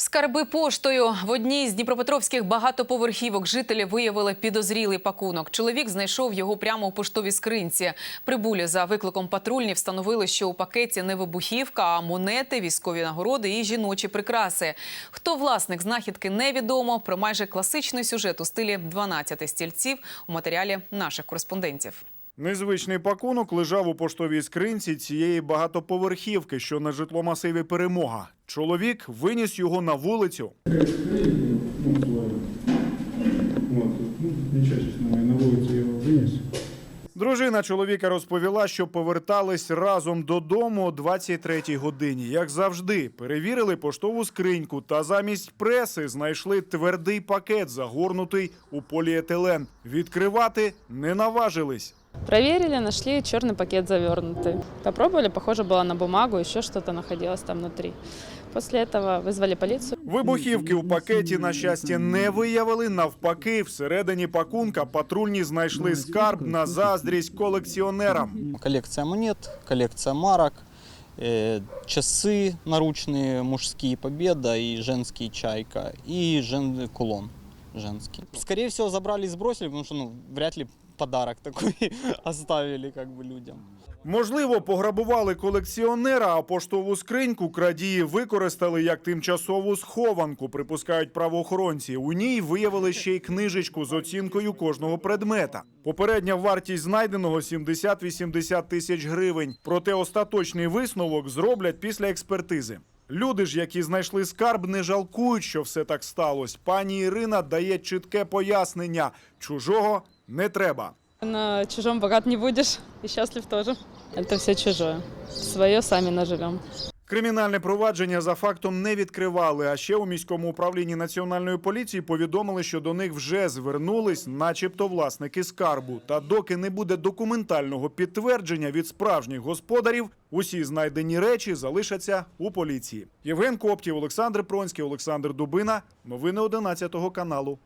Скарби поштою в одній з дніпропетровських багатоповерхівок жителі виявили підозрілий пакунок. Чоловік знайшов його прямо у поштовій скринці. Прибулі за викликом патрульні встановили, що у пакеті не вибухівка, а монети, військові нагороди і жіночі прикраси. Хто власник знахідки невідомо. Про майже класичний сюжет у стилі «12 стільців у матеріалі наших кореспондентів. Незвичний пакунок лежав у поштовій скринці цієї багатоповерхівки, що на житломасиві перемога. Чоловік виніс його на вулицю. Дружина чоловіка розповіла, що повертались разом додому о 23-й годині. Як завжди, перевірили поштову скриньку та замість преси знайшли твердий пакет, загорнутий у поліетилен. Відкривати не наважились. Проверили, нашли черный пакет завернутый. Попробовали, похоже было на бумагу, еще что-то находилось там внутри. После этого вызвали полицию. Вибухівки у пакеті, на щастя, не виявили. Навпаки, всередині пакунка патрульні знайшли скарб на заздрість колекціонерам. Коллекция монет, коллекция марок, э, часы наручные мужские «Победа» и женский «Чайка», и жен... кулон Женский. Скорее всего, забрали и сбросили, потому что ну, вряд ли подарок такой оставили как бы людям. Можливо, пограбували колекціонера, а поштову скриньку крадії використали як тимчасову схованку, припускають правоохоронці. У ній виявили ще й книжечку з оцінкою кожного предмета. Попередня вартість знайденого 70-80 тисяч гривень. Проте остаточний висновок зроблять після експертизи. Люди ж, які знайшли скарб, не жалкують, що все так сталося. Пані Ірина дає чітке пояснення: чужого не треба. На чужом богат не будеш і щаслив теж. Це все чужое. Своє самі наживем. Кримінальне провадження за фактом не відкривали. А ще у міському управлінні національної поліції повідомили, що до них вже звернулись, начебто, власники скарбу. Та доки не буде документального підтвердження від справжніх господарів, усі знайдені речі залишаться у поліції. Євген Коптів, Олександр Пронський, Олександр Дубина. Новини 11 каналу.